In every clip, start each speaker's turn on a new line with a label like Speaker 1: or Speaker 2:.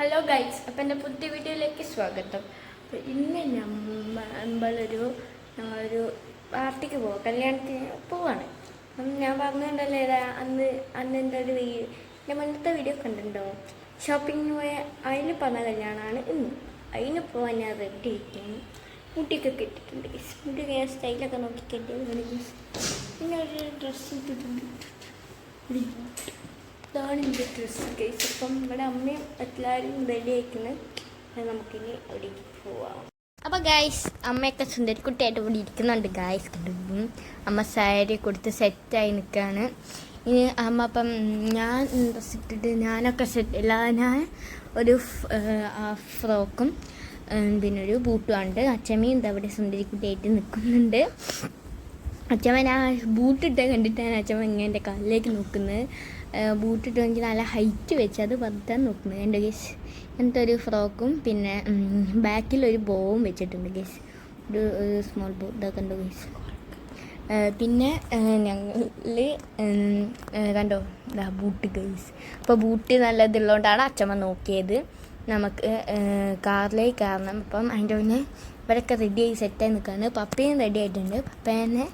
Speaker 1: Hello guys അപ്പം എന്റെ പുതിയ വീഡിയോയിലേക്ക് സ്വാഗതം. അപ്പോൾ ഇന്ന് നമ്മളൊരു ഒരു പാർട്ടിക്ക് പോവാം കല്യാണത്തിന് പോവാണ്. അപ്പം ഞാൻ പറഞ്ഞുകൊണ്ടല്ലേ ഏതാ അന്ന് അന്ന് എന്റെ ഒരു വീ- എന്റെ മുന്നത്തെ വീഡിയോ കണ്ടിട്ടുണ്ടോ? ഷോപ്പിങ്ങിന് പോയ അതിൽ പറഞ്ഞ കല്യാണമാണ് ഇന്ന്. അതിന് പോവാൻ ഞാൻ റെഡി ആയിട്ടാണ്. മുടിയൊക്കെ ഇട്ടിട്ടുണ്ട് ഗൈസ് മുടിയൊക്കെ ഞാൻ സ്റ്റൈലൊക്കെ നോക്കി കെട്ടിയതാണ് ഗൈസ് പിന്നെ ഒരു ഡ്രസ്സ് ഇട്ടിട്ടുണ്ട്. ഇതാണ് എന്റെ ഡ്രസ്സ് കേസ് അപ്പം ഇവിടെ അമ്മയും എല്ലാവരും റെഡി ആയിക്കുന്നത് നമുക്കിനി അവിടേക്ക് പോവാം. അപ്പോൾ ഗായ്സ് അമ്മയൊക്കെ സുന്ദരിക്കുട്ടിയായിട്ട് ഇവിടെ ഇരിക്കുന്നുണ്ട്. ഗായ്സ് കണ്ടു? അമ്മ സാരി കൊടുത്ത് സെറ്റായി നിൽക്കുകയാണ് ഇനി അമ്മ അപ്പം ഞാൻ ഡ്രസ്സ് ഇട്ടിട്ട് ഞാനൊക്കെ സെറ്റ് അല്ല ഞാൻ ഒരു ഫ്രോക്കും പിന്നെ ഒരു ബൂട്ടുമുണ്ട് അച്ഛമ്മയും എന്താ അവിടെ സുന്ദരിക്കുട്ടിയായിട്ട് നിൽക്കുന്നുണ്ട് അച്ഛമ്മ ഞാൻ ബൂട്ടിട്ട് കണ്ടിട്ടാണ് അച്ഛമ്മ ഇങ്ങനെ എന്റെ കാലിലേക്ക് നോക്കുന്നത്. ബൂട്ടിട്ട് എനിക്ക് നല്ല ഹൈറ്റ് വെച്ച് അത് പത്താൻ നോക്കുന്നത് എന്റെ ഗേസ് അങ്ങനത്തെ ഒരു ഫ്രോക്കും പിന്നെ ബാക്കിൽ ഒരു ബോവും വെച്ചിട്ടുണ്ട് ഗേസ് ഒരു സ്മോൾ ബോ ഇതൊക്കെ ഉണ്ട് ഗേസ് പിന്നെ ഞങ്ങൾ കണ്ടോ? ഇതാ ബൂട്ട് ഗേസ് അപ്പോൾ ബൂട്ട് നല്ല ഇതുള്ളതുകൊണ്ടാണ് അച്ഛമ്മ നോക്കിയത്. നമുക്ക് കാറിലേക്ക് കയറണം. അപ്പം അതിന്റെ പിന്നെ ഇവരൊക്കെ റെഡിയായി സെറ്റായി നിൽക്കുകയാണ്. പപ്പയും റെഡി ആയിട്ടുണ്ട്. പപ്പേനെ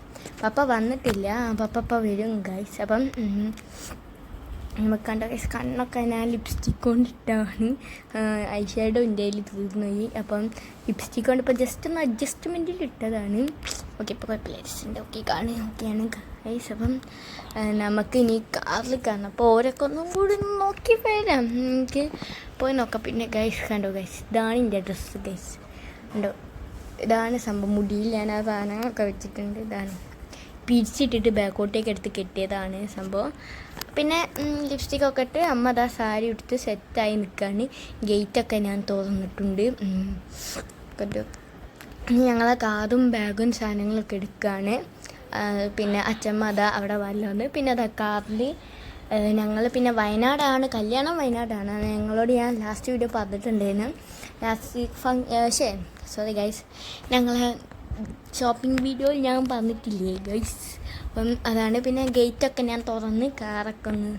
Speaker 1: പപ്പ വന്നിട്ടില്ല. പപ്പ വരും ഗൈസ് അപ്പം നമുക്ക് കണ്ട കണ്ണൊക്കെ ഞാൻ ലിപ്സ്റ്റിക് കൊണ്ടിട്ടാണ്. ഐ ഷാഡോ എന്റെ കയ്യിൽ തീർന്നുപോയി അപ്പം ലിപ്സ്റ്റിക് കൊണ്ട് ഇപ്പോൾ ജസ്റ്റ് ഒന്ന് അഡ്ജസ്റ്റ്മെന്റിൽ ഇട്ടതാണ്. ഓക്കെ ഇപ്പോൾ കുഴപ്പമില്ല. ജസ്റ്റ് ഓക്കെ കാണുക. ഓക്കെയാണ് ഗൈസ് അപ്പം നമുക്ക് ഇനി കാറിൽ കാണാം. അപ്പോൾ ഓരോക്കെ ഒന്നും കൂടി നോക്കി വരാം. എനിക്ക് പോയി നോക്കാം. പിന്നെ ഗൈസ് കണ്ടോ ഗൈസ് ഇതാണ് എന്റെ ഡ്രസ്സ് ഗൈസ് കണ്ടോ? ഇതാണ് സംഭവം. മുടിയിൽ ഞാൻ ആ സാധനങ്ങളൊക്കെ വെച്ചിട്ടുണ്ട്. ഇതാണ്. പിരിച്ചിട്ടിട്ട് ബാക്കോട്ടേക്ക് എടുത്ത് കെട്ടിയതാണ് സംഭവം. പിന്നെ ലിപ്സ്റ്റിക്കൊക്കെ ഇട്ട് അമ്മ അതാ സാരി എടുത്ത് സെറ്റായി നിൽക്കുകയാണ് ഗേറ്റൊക്കെ ഞാൻ. കണ്ടോ? ഇനി ഞങ്ങളെ കാതും ബാഗും സാധനങ്ങളൊക്കെ എടുക്കുകയാണ് പിന്നെ അച്ഛമ്മ അതാ അവിടെ വല്ലോന്ന് പിന്നെ അതാ കാറിൽ ഞങ്ങൾ പിന്നെ വയനാടാണ്. കല്യാണം വയനാടാണ്. ഞങ്ങളോട് ഞാൻ ലാസ്റ്റ് വീഡിയോ പറഞ്ഞിട്ടുണ്ടായിരുന്നു. Last function sorry guys ഞങ്ങൾ ഷോപ്പിംഗ് വീഡിയോ ഞാൻ പറഞ്ഞിട്ടില്ലേ ഗൈസ് അപ്പം അതാണ് പിന്നെ ഗേറ്റൊക്കെ ഞാൻ തുറന്ന് കാറൊക്കെ ഒന്ന്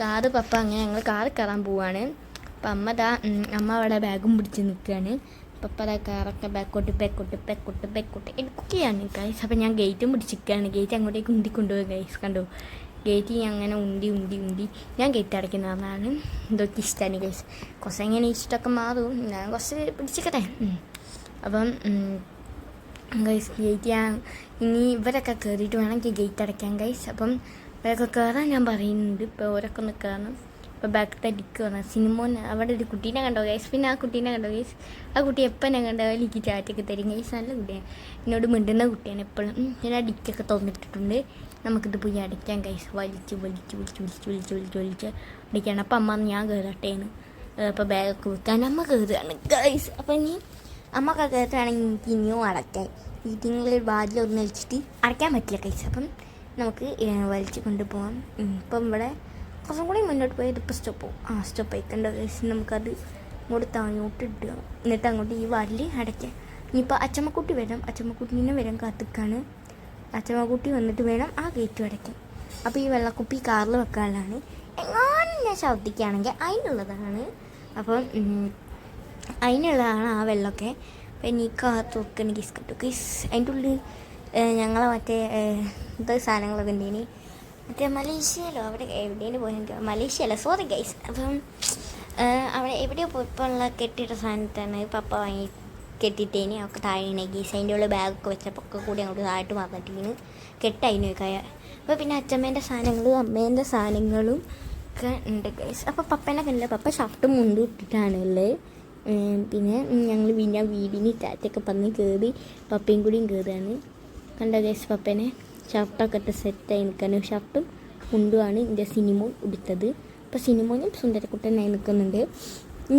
Speaker 1: കാറ് പപ്പ അങ്ങനെ ഞങ്ങൾ കാറ് കയറാൻ പോവാണ്. അപ്പം അമ്മ ദാ അമ്മ അവിടെ ബാഗും പിടിച്ച് നിൽക്കുകയാണ് പപ്പ ദാ കാറൊക്കെ ബാക്കോട്ട് ബാക്കോട്ട് ബാക്കോട്ട് ബാക്കോട്ട് എടുക്കുകയാണ് ഗൈസ് അപ്പം ഞാൻ ഗേറ്റും പിടിച്ചിരിക്കുകയാണ്. ഗേറ്റ് അങ്ങോട്ടേക്ക് ഉന്തി കൊണ്ടുപോയി ഗൈസ് കണ്ടു ഗേറ്റ് അങ്ങനെ ഉണ്ടി ഉണ്ടി ഉന്തി ഞാൻ ഗേറ്റ് അടയ്ക്കുന്നതാണ് ഇതൊക്കെ ഇഷ്ടമാണ് ഗൈസ് കുറച്ച് ഇങ്ങനെ ഇഷ്ടമൊക്കെ മാറും. ഞാൻ കുറച്ച് പിടിച്ചിക്കട്ടെ. അപ്പം ഗൈസ് ഗേറ്റ് ഞാൻ ഇനി ഇവരൊക്കെ കയറിയിട്ട് വേണമെങ്കിൽ ഗേറ്റ് അടയ്ക്കാൻ ഗൈസ് അപ്പം ഇവരൊക്കെ കയറാൻ ഞാൻ പറയുന്നുണ്ട്. ഇപ്പോൾ ഓരൊക്കെ ഒന്ന് കയറണം ഇപ്പോൾ ഡിക്ക് വന്നാൽ സിനിമ അവിടെ ഒരു കുട്ടീനെ കണ്ടോ ഗൈസ് പിന്നെ ആ കുട്ടീനെ കണ്ടോ ഗൈസ് ആ കുട്ടി എപ്പോൾ ഞാൻ കണ്ടാലും എനിക്ക് ചാറ്റൊക്കെ തരും ഗൈസ് നല്ല കുട്ടിയാണ് എന്നോട് മിണ്ടുന്ന കുട്ടിയാണ് എപ്പോഴും ഞാൻ അടിക്കൊക്കെ തോന്നിട്ടിട്ടുണ്ട് നമുക്കിത് പോയി അടയ്ക്കാം ഗൈസ് വലിച്ച് വലിച്ച് വലിച്ച് വലിച്ച് വലിച്ച് വലിച്ച് വലിച്ച് അടിക്കണം അപ്പം അമ്മ ഞാൻ കയറട്ടേന്ന് അപ്പോൾ ബാഗൊക്കെ വെക്കാൻ അമ്മ കയറുകയാണ് ഗൈസ് അപ്പം ഇനി അമ്മ കയറുകയാണെങ്കിൽ എനിക്ക് ഇനിയും അടയ്ക്കാൻ. വീട്ടിൽ വാതിൽ ഒന്ന് വലിച്ചിട്ട് അടയ്ക്കാൻ പറ്റില്ല കൈസ്. അപ്പം നമുക്ക് വലിച്ചു കൊണ്ടുപോകാം ഇപ്പം ഇവിടെ കുറച്ചും കൂടി മുന്നോട്ട് പോയി ഇതിപ്പോൾ സ്റ്റോപ്പ് ആ സ്റ്റോപ്പ് ആയിക്കണ്ട കൈസ് നമുക്കത് ഇങ്ങോട്ട് താങ്ങോട്ട് ഇടുക. എന്നിട്ട് അങ്ങോട്ട് ഈ വാതിൽ അടയ്ക്കാം ഇനിയിപ്പോൾ അച്ചമ്മക്കുട്ടി വരാം അച്ചമ്മക്കുട്ടീനെ വരാൻ കാത്തിക്കാണ്. അച്ചമ്മക്കുട്ടി വന്നിട്ട് വേണം ആ ഗേറ്റ് അടയ്ക്കാൻ. അപ്പോൾ ഈ വെള്ളക്കുപ്പി കാറിൽ വെക്കാനുള്ളതാണ്. എങ്ങാനും ഞാൻ ഛർദ്ദിക്കുകയാണെങ്കിൽ അതിനുള്ളതാണ്. അപ്പം അതിനുള്ളതാണ് ആ വെള്ളമൊക്കെ. പിന്നെ ഈ കാത്ത് വെക്കണ കിസ് കിട്ടും കിസ് അതിന്റെ ഉള്ളിൽ ഞങ്ങളെ മറ്റേ ഇത് സാധനങ്ങളൊക്കെ ഉണ്ടേനി. മറ്റേ മലേഷ്യയിലോ? അവിടെ എവിടെയും പോയിട്ട് മലേഷ്യയല്ല സോറി ഗൈസ് അപ്പം അവിടെ എവിടെയോ പോയപ്പോഴുള്ള കെട്ടിയിട്ട സാധനത്താണ് പപ്പ വാങ്ങി കെട്ടിയിട്ടേനി. ഒക്കെ താഴെ ഗീസ് അതിന്റെ ഉള്ളിൽ ബാഗൊക്കെ വെച്ചപ്പോൾ ഒക്കെ കൂടി അങ്ങോട്ട് താഴോട്ട് വന്നിട്ടിങ്ങനെ കെട്ടായിന് കയ. അപ്പോൾ പിന്നെ അച്ഛമ്മേന്റെ സാധനങ്ങളും അമ്മേന്റെ സാധനങ്ങളും ഒക്കെ ഉണ്ട് ഗൈസ് അപ്പോൾ പപ്പേനെ കണ്ടില്ല? പപ്പ ഷർട്ട് മുണ്ടും ഉള്ളത് പിന്നെ ഞങ്ങൾ പിന്നെ വീടിന് ടാറ്റൊക്കെ പറഞ്ഞ് കയറി പപ്പയും കൂടിയും കയറുകയാണ് കണ്ട ഗൈസ് പപ്പേനെ? ഷർട്ടൊക്കെ ഇട്ട് സെറ്റായി നിൽക്കാനും ഷർട്ടും മുണ്ടുമാണ് എന്റെ സിനിമ ഉടുത്തത്. അപ്പോൾ സിനിമയും സുന്ദരക്കുട്ടനായി നിൽക്കുന്നുണ്ട്.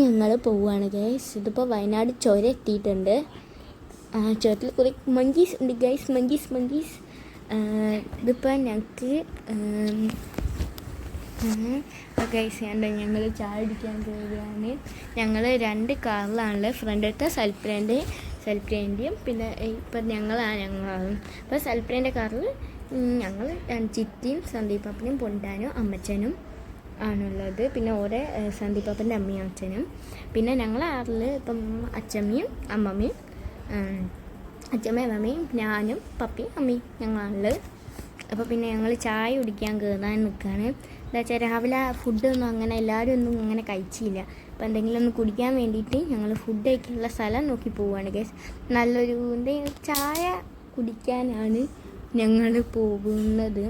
Speaker 1: ഞങ്ങൾ പോവുകയാണ് ഗൈസ് ഇതിപ്പോൾ വയനാട് ചുരം എത്തിയിട്ടുണ്ട്. ആ ചുരത്തിൽ കുറേ മങ്കീസ് ഉണ്ട് ഗൈസ് മങ്കീസ് മങ്കീസ് ഇതിപ്പോൾ ഞങ്ങൾക്ക് ഗൈസ് കണ്ടോ ഞങ്ങൾ ചായ അടിക്കാൻ പോവുകയാണ്. ഞങ്ങൾ രണ്ട് കാറിലാണുള്ളത്. ഫ്രണ്ടിലത്തെ സൽപ്രേന്റെ സൽപ്രേന്റെയും പിന്നെ ഇപ്പം ഞങ്ങളാണ് ഞങ്ങളാണ്. അപ്പോൾ സൽപ്രേന്റെ കാറിൽ ഞങ്ങൾ ചിറ്റിയും സന്ദീപ് പാപ്പനും പൊണ്ടാനും അമ്മച്ചനും ആണുള്ളത്. പിന്നെ ഓരോ സന്ദീപാപ്പന്റെ അമ്മയും അച്ഛനും. പിന്നെ ഞങ്ങൾ ആറിൽ ഇപ്പം അച്ചമ്മയും അമ്മമ്മയും അച്ഛമ്മയും അമ്മയും ഞാനും പപ്പിയും അമ്മയും ഞങ്ങളാണുള്ളത്. അപ്പോൾ പിന്നെ ഞങ്ങൾ ചായ കുടിക്കാൻ കയറാൻ നിൽക്കുകയാണ് എന്താ വെച്ചാൽ രാവിലെ ഫുഡൊന്നും അങ്ങനെ എല്ലാവരും ഒന്നും അങ്ങനെ കഴിച്ചില്ല. അപ്പോൾ എന്തെങ്കിലും ഒന്ന് കുടിക്കാൻ വേണ്ടിയിട്ട് ഞങ്ങൾ ഫുഡ് കഴിക്കാനുള്ള സ്ഥലം നോക്കി പോവുകയാണ് ഗസ് നല്ലൊരു എന്തെങ്കിലും ചായ കുടിക്കാനാണ് ഞങ്ങൾ പോകുന്നത്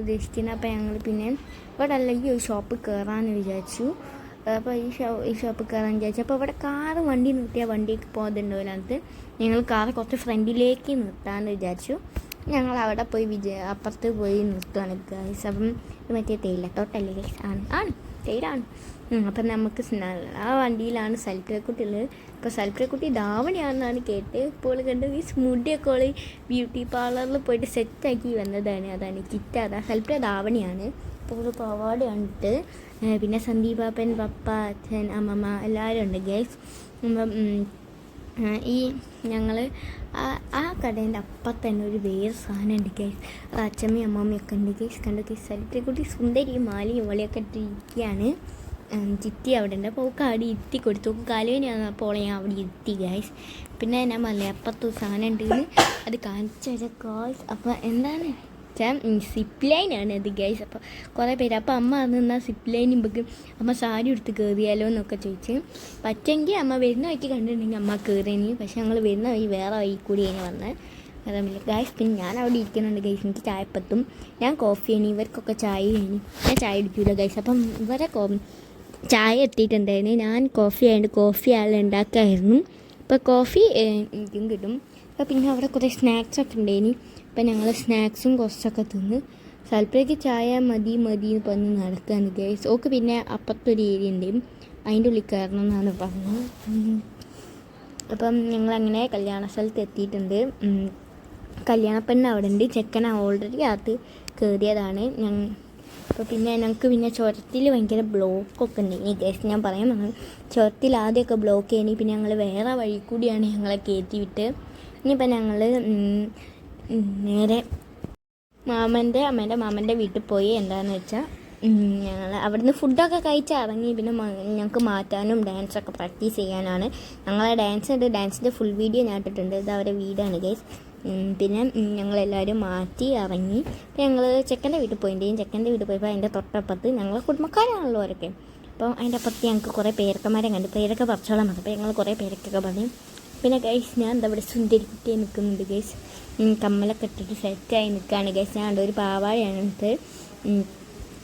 Speaker 1: ഉദ്ദേശിക്കുന്നത്. അപ്പോൾ ഞങ്ങൾ പിന്നെ ഇവിടെ അല്ലെങ്കിൽ ഒരു ഷോപ്പ് കയറാമെന്ന് വിചാരിച്ചു. അപ്പോൾ ഈ ഷോ ഈ ഷോപ്പ് കയറാൻ വിചാരിച്ചു. അപ്പോൾ ഇവിടെ കാറ് വണ്ടി നിർത്തിയാൽ വണ്ടിക്ക് അതിനകത്ത് ഞങ്ങൾ കാറ് കുറച്ച് ഫ്രണ്ടിലേക്ക് നിർത്താമെന്ന് വിചാരിച്ചു. ഞങ്ങൾ അവിടെ പോയി വിജയ അപ്പുറത്ത് പോയി നിർത്തുകയാണ് ഗൈസ് അപ്പം മറ്റേ തേയിലത്തോട്ടല്ലേ ഗൈസ് ആണ്. ആണ്. തേയിലാണ്. അപ്പം നമുക്ക് നല്ല വണ്ടിയിലാണ് സൽപ്രിയക്കുട്ടി ഉള്ളത് ഇപ്പോൾ സൽപ്രിയക്കുട്ടി ധാവണിയാണെന്നാണ് കേട്ട് ഇപ്പോൾ കണ്ട് ഈ മുടിയൊക്കെ ഓൾ ബ്യൂട്ടി പാർലറിൽ പോയിട്ട് സെറ്റാക്കി വന്നതാണ്. അതാണ് കിറ്റ്. അതാ സൽപ്രിയ ധാവണിയാണ്. ഇപ്പോൾ പാവാട് കണ്ടിട്ട് പിന്നെ സന്ദീപാപ്പൻ പപ്പ അച്ഛൻ അമ്മമ്മ എല്ലാവരും ഉണ്ട് ഗൈസ് ഈ ഞങ്ങൾ ആ കടേന്റെ അപ്പം തന്നെ ഒരു വേറെ സാധനം ഉണ്ട് ഗൈസ് അത് അച്ഛമ്മയും അമ്മമ്മയൊക്കെ ഉണ്ട് ഗൈസ് കണ്ടു ഗൈസ് സലിത്രിക്കുട്ടി സുന്ദരി മാലി വളയൊക്കെ ഇട്ടിരിക്കുകയാണ് ചിറ്റി അവിടെ ഉണ്ട്. അപ്പോൾ ഒക്കെ അവിടെ ഇരുത്തി കൊടുത്തു. കാലുവിനാണ് അപ്പോൾ ഞാൻ അവിടെ ഇരുത്തി ഗൈസ് പിന്നെ ഞാൻ മലയപ്പത്തു സാധനം ഉണ്ട്. അത് കാണിച്ചു തരാം ഗൈസ് അപ്പോൾ എന്താണ്? വെച്ചാൽ സിപ്പ് ലൈനാണ് അത് ഗൈസ് അപ്പോൾ കുറേ പേര്. അപ്പോൾ അമ്മ നിന്ന സിപ്പ് ലൈൻ ഇമ്പക്ക് അമ്മ സാരി എടുത്ത് കയറിയാലോ എന്നൊക്കെ ചോദിച്ച്. പറ്റെങ്കിൽ അമ്മ വരുന്ന വഴിക്ക് കണ്ടിട്ടുണ്ടെങ്കിൽ അമ്മ കയറിനി പക്ഷെ ഞങ്ങൾ വരുന്ന വഴി വേറെ വഴി കൂടി ഇങ്ങനെ വന്നത് അതമില്ല ഗൈസ് പിന്നെ ഞാൻ അവിടെ ഇരിക്കുന്നുണ്ട് ഗൈസ് എനിക്ക് ചായപ്പത്തും ഞാൻ കോഫി ആണ്. ഇവർക്കൊക്കെ ചായ കഴിഞ്ഞു ഞാൻ ചായ അടിക്കില്ല ഗൈസ് അപ്പം ഇവരെ കോ ചായ എത്തിയിട്ടുണ്ടായിരുന്നു. ഞാൻ കോഫി ആയതുകൊണ്ട് കോഫി ആൾ ഉണ്ടാക്കായിരുന്നു. അപ്പോൾ കോഫി എനിക്കും കിട്ടും. അപ്പോൾ പിന്നെ അവിടെ കുറേ സ്നാക്സ് ഒക്കെ ഉണ്ടായിനി. അപ്പം ഞങ്ങൾ സ്നാക്സും കുറച്ചൊക്കെ തിന്ന്. സൽപ്പയ്ക്ക് ചായ മതി മതി എന്ന് പറഞ്ഞ് നടക്കുകയാണ് ഗൈസ് ഓക്ക് പിന്നെ അപ്പുറത്തൊരു ഏരിയ ഉണ്ട്. അതിന്റെ ഉള്ളിൽ കയറണം എന്നാണ് പറഞ്ഞത്. അപ്പം ഞങ്ങളങ്ങനെ കല്യാണ സ്ഥലത്ത് എത്തിയിട്ടുണ്ട്. കല്യാണപ്പെണ്ണ് അവിടെ ഉണ്ട്. ചെക്കൻ ഓൾറെഡി അകത്ത് കയറിയതാണ് ഞങ്ങൾ അപ്പോൾ പിന്നെ ഞങ്ങൾക്ക് പിന്നെ ചുരത്തിൽ ഭയങ്കര ബ്ലോക്കൊക്കെ ഉണ്ട്. ഈ ഗൈസ് ഞാൻ പറയാൻ പറഞ്ഞു ചുരത്തിൽ ആദ്യമൊക്കെ ബ്ലോക്ക് ചെയ്യണി പിന്നെ ഞങ്ങൾ വേറെ വഴി കൂടിയാണ് ഞങ്ങളെ കയറ്റി വിട്ട്. ഇനിയിപ്പോൾ ഞങ്ങൾ നേരെ മാമന്റെ അമ്മേന്റെ മാമന്റെ വീട്ടിൽ പോയി. എന്താണെന്ന് വെച്ചാൽ ഞങ്ങൾ അവിടുന്ന് ഫുഡൊക്കെ കഴിച്ച് ഇറങ്ങി. പിന്നെ ഞങ്ങൾക്ക് മാറ്റാനും ഡാൻസൊക്കെ പ്രാക്ടീസ് ചെയ്യാനാണ്. ഞങ്ങളെ ഡാൻസ് ഉണ്ട്. ഡാൻസിന്റെ ഫുൾ വീഡിയോ ഞാൻ ഇട്ടിട്ടുണ്ട്. ഇത് അവരുടെ വീടാണ് ഗൈസ് പിന്നെ ഞങ്ങളെല്ലാവരും മാറ്റി ഇറങ്ങി. ഞങ്ങൾ ചെക്കന്റെ വീട്ടിൽ പോയിന്റെയും ചെക്കന്റെ വീട്ടിൽ പോയപ്പോൾ അതിന്റെ തൊട്ടപ്പുറത്ത് ഞങ്ങളെ കുടുംബക്കാരാണല്ലോ അവരൊക്കെ. അപ്പോൾ അതിന്റെ അപ്പുറത്ത് ഞങ്ങൾക്ക് കുറേ പേരക്കന്മാരെ കണ്ടു. പേരൊക്കെ പറിച്ചോളാൻ അപ്പോൾ ഞങ്ങൾ കുറേ പേരക്കൊക്കെ പറഞ്ഞു. പിന്നെ ഗൈസ് ഞാൻ എന്താ ഇവിടെ സുന്ദരിക്കുട്ടിയെ നിൽക്കുന്നുണ്ട് ഗൈസ് കമ്മലൊക്കെ ഇട്ടിട്ട് സെറ്റായി നിൽക്കുകയാണ് ഗൈസ് ഞാൻ ഒരു പാവാഴയാണ് ഉം.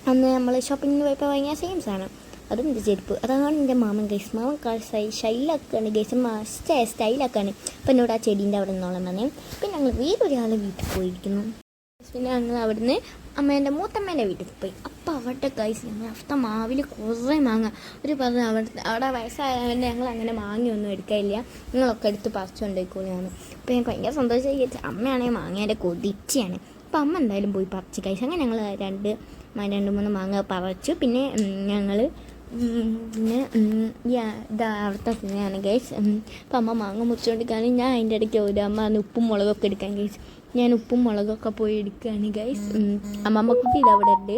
Speaker 1: അന്ന് നമ്മൾ ഷോപ്പിങ്ങിന് പോയപ്പോൾ വാങ്ങിയ സെയിംസ് ആണ് അതും എന്റെ ചെരുപ്പ്. അതാണ് എന്റെ മാമൻ ഗൈസ് മാമൻ സ്റ്റൈ സ്റ്റൈലാക്കുകയാണ് ഗൈസ് മസ്റ്റേ സ്റ്റൈലൊക്കെയാണ് അപ്പം എന്നോട് ആ ചെടീന്റെ അവിടെ നിന്നോളം പറഞ്ഞു. പിന്നെ ഞങ്ങൾ വേറൊരാളെ വീട്ടിൽ പോയിരിക്കുന്നു. പിന്നെ ഞങ്ങൾ അവിടുന്ന് അമ്മേന്റെ മൂത്തമ്മേന്റെ വീട്ടിൽ പോയി. അപ്പം അവിടെ കൈസ് ഞങ്ങൾ അവിടുത്തെ മാവിൽ കുറേ മാങ്ങ. ഒരു പറഞ്ഞു അവിടെ അവിടെ വയസ്സായതുകൊണ്ട് ഞങ്ങൾ അങ്ങനെ മാങ്ങയൊന്നും എടുക്കാനില്ല നിങ്ങളൊക്കെ എടുത്ത് പറിച്ചുകൊണ്ടിരിക്കുകയാണ് അപ്പോൾ ഞങ്ങൾക്ക് ഭയങ്കര സന്തോഷമായി അമ്മയാണെങ്കിൽ മാങ്ങേന്റെ കൊതിച്ചയാണ്. അപ്പോൾ അമ്മ എന്തായാലും പോയി പറിച്ച് കൈസ് അങ്ങനെ ഞങ്ങൾ രണ്ട് രണ്ട് മൂന്ന് മാങ്ങ പറിച്ചു. പിന്നെ ഞങ്ങൾ പിന്നെ ഇതാ അവിടുത്തെ സിനിമയാണ് കേസ് അപ്പം അമ്മ മാങ്ങ മുറിച്ചുകൊണ്ടിരിക്കുകയാണെങ്കിൽ ഞാൻ അതിന്റെ ഇടയ്ക്ക് ഒരു അമ്മ ഉപ്പും മുളകൊക്കെ എടുക്കാൻ ഗൈസ് ഞാൻ ഉപ്പും മുളകൊക്കെ പോയി എടുക്കുകയാണ് ഗൈസ് അമ്മമ്മ കുട്ടി ഇത് അവിടെ ഉണ്ട്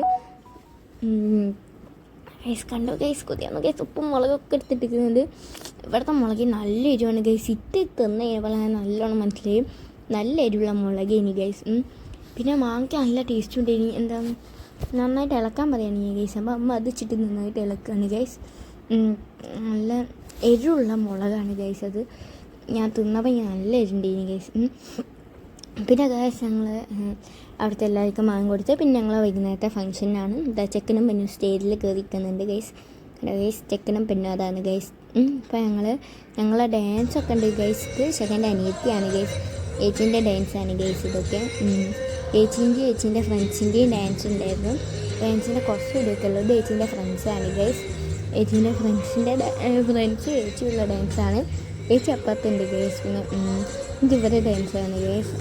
Speaker 1: ഗൈസ് കണ്ടോ ഗൈസ് കൊതിയാന്ന് ഗൈസ് ഉപ്പും മുളകൊക്കെ എടുത്തിട്ടിരിക്കുന്നത് ഇവിടുത്തെ മുളക് നല്ല എരിവാണ് ഗൈസ് ഇട്ട് തിന്ന ഞാൻ നല്ലോണം മനസ്സിലായി. നല്ല എരിവുള്ള മുളക് ഇനി ഗൈസ് പിന്നെ മാങ്ങയ്ക്ക് നല്ല ടേസ്റ്റ് ഉണ്ട് ഇനി. എന്താ നന്നായിട്ട് ഇളക്കാൻ പറയുകയാണ് ഈ ഗൈസ് അപ്പോൾ അമ്മ അത് വെച്ചിട്ട് നന്നായിട്ട് ഇളക്കുകയാണ് ഗൈസ് നല്ല എരിവുള്ള മുളകാണ് ഗൈസ് അത്. ഞാൻ തിന്നപ്പോൾ ഞാൻ നല്ല എരിവുണ്ട് ഇനി ഗൈസ് പിന്നെ ഗായസ് ഞങ്ങൾ അവിടുത്തെ എല്ലാവർക്കും മാങ്ങ കൊടുത്ത് പിന്നെ ഞങ്ങൾ വൈകുന്നേരത്തെ ഫംഗ്ഷനാണ് ഇതാ ചെക്കനും പെണ്ണും സ്റ്റേജിൽ കയറി നിൽക്കുന്നുണ്ട് ഗൈസ് ഗൈസ് ചെക്കനും പെണ്ണും അതാണ് ഗൈസ് അപ്പോൾ ഞങ്ങൾ ഞങ്ങളെ ഡാൻസ് ഒക്കെ ഉണ്ട് ഗൈസ് ചെക്കന്റെ അനിയത്തിയാണ് ഗൈസ് ഏച്ചീന്റെ ഡാൻസാണ് ഗൈസ് ഇതൊക്കെ. ഏച്ചിന്റെയും ഏച്ചീന്റെ ഫ്രണ്ട്സിന്റെയും ഡാൻസ് ഉണ്ടായിരുന്നു. ഡാൻസിന്റെ കുറച്ച് ഇതൊക്കെ ഉള്ളത് ഏച്ചീന്റെ ഫ്രണ്ട്സാണ് ഗൈസ് ഏച്ചീന്റെ ഫ്രണ്ട്സിന്റെ ഫ്രണ്ട്സ് ഏച്ചിയുള്ള ഡാൻസാണ് ഏച്ചി അപ്പുറത്തുണ്ട് ഗൈസ് പിന്നെ ഇത് ഡാൻസ് ഡാൻസാണ് ഗേസ്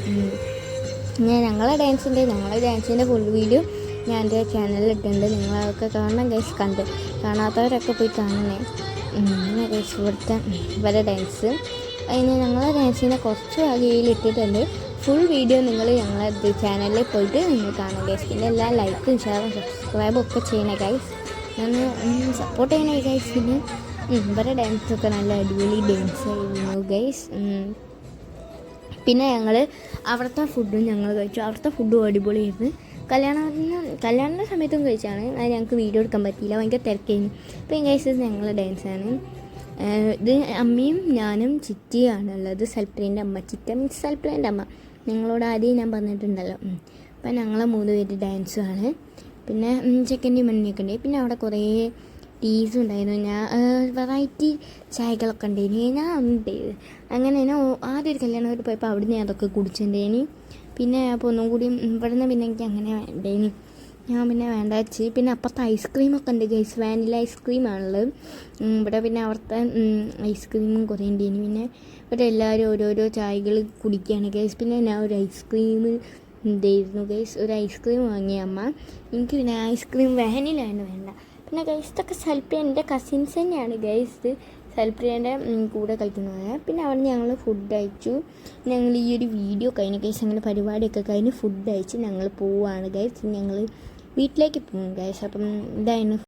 Speaker 1: ഞാൻ ഞങ്ങളെ ഡാൻസിന്റെ ഞങ്ങളെ ഡാൻസിന്റെ ഫുൾ വീഡിയോ ഞാൻ എന്റെ ചാനലിൽ ഇട്ടുണ്ട് നിങ്ങളൊക്കെ കാണണം ഗേസ് കണ്ട്. കാണാത്തവരൊക്കെ പോയി കാണണേ. ഗൈസ് ഇവിടുത്തെ ഇവരെ ഡാൻസ് അതിന് ഞങ്ങളെ ഡാൻസിന്റെ കുറച്ച് ഇട്ടിട്ടുണ്ട്. ഫുൾ വീഡിയോ നിങ്ങൾ ഞങ്ങളെ ചാനലിൽ പോയിട്ട് നിങ്ങൾ കാണാം ഗൈസ് പിന്നെ എല്ലാ ലൈക്കും ഷെയറും സബ്സ്ക്രൈബും ഒക്കെ ചെയ്യണേ ഗൈസ് ഞാൻ സപ്പോർട്ട് ചെയ്യണേ ഗൈസ് ഗൈസിന് ഇവരെ ഡാൻസൊക്കെ നല്ല അടിപൊളി ഡാൻസ് ആയിരുന്നു ഗൈസ് പിന്നെ ഞങ്ങൾ അവിടുത്തെ ഫുഡും ഞങ്ങൾ കഴിച്ചു. അവിടുത്തെ ഫുഡും അടിപൊളിയായിരുന്നു. കല്യാണത്തിന് കല്യാണത്തിന്റെ സമയത്തും കഴിച്ചാണ്. അത് ഞങ്ങൾക്ക് വീഡിയോ എടുക്കാൻ പറ്റിയില്ല. ഭയങ്കര തിരക്കായിരുന്നു. അപ്പോൾ ഗൈസ് ഞങ്ങൾ ഡാൻസാണ് ഇത് അമ്മയും ഞാനും ചിറ്റിയാണ് ഉള്ളത്. സൽപ്രിയന്റെ അമ്മ. ചിറ്റ മീൻസ് സൽപ്രിയന്റെ അമ്മ. നിങ്ങളോട് ആദ്യം ഞാൻ പറഞ്ഞിട്ടുണ്ടല്ലോ. അപ്പം ഞങ്ങളെ മൂന്ന് പേര് ഡാൻസുമാണ് പിന്നെ ചെക്കന്റെയും മണ്ണിയൊക്കെ ഉണ്ട്. പിന്നെ അവിടെ കുറേ ടീസും ഉണ്ടായിരുന്നു. ഞാൻ വെറൈറ്റി ചായകളൊക്കെ ഉണ്ടായിരുന്നു. ഞാൻ ഉണ്ട്. അങ്ങനെ തന്നെ ആദ്യം ഒരു കല്യാണത്തിൽ പോയപ്പോൾ അവിടെ നിന്ന് അതൊക്കെ കുടിച്ചിട്ടുണ്ടായിനി പിന്നെ അപ്പോൾ ഒന്നും കൂടി ഇവിടുന്ന് പിന്നെ എനിക്ക് അങ്ങനെ വേണ്ടേനി ഞാൻ പിന്നെ വേണ്ട വെച്ച് പിന്നെ അപ്പുറത്തെ ഐസ്ക്രീമൊക്കെ ഉണ്ട്. ഗൈസ് വാനില ഐസ്ക്രീമാണുള്ളത് ഇവിടെ പിന്നെ അവിടുത്തെ ഐസ്ക്രീമും കുറേ ഉണ്ടായിന്. പിന്നെ ഇവിടെ എല്ലാവരും ഓരോരോ ചായകൾ കുടിക്കുകയാണ് ഗൈസ് പിന്നെ ഞാൻ ഒരു ഐസ്ക്രീം ഉണ്ടായിരുന്നു. ഗൈസ് ഒരു ഐസ്ക്രീം വാങ്ങിയ അമ്മ. എനിക്ക് പിന്നെ ഐസ്ക്രീം വാനിലാണ് വേണ്ട. പിന്നെ ഗൈസ് ഇതൊക്കെ സൽപ്രിയ എന്റെ കസിൻസ് തന്നെയാണ് ഗൈസ് ഇത് സൽപ്രിയന്റെ കൂടെ കളിക്കുന്നത് പിന്നെ അവിടെ ഞങ്ങൾ ഫുഡ് അയച്ചു. ഞങ്ങൾ ഈ ഒരു വീഡിയോ കഴിഞ്ഞ് ഗൈസ് അങ്ങനെ പരിപാടിയൊക്കെ കഴിഞ്ഞ് ഫുഡ് അയച്ച് ഞങ്ങൾ പോവുകയാണ് ഗൈസ് ഞങ്ങൾ വീട്ടിലേക്ക് പോകും ഗൈസ് അപ്പം ഇതായിരുന്നു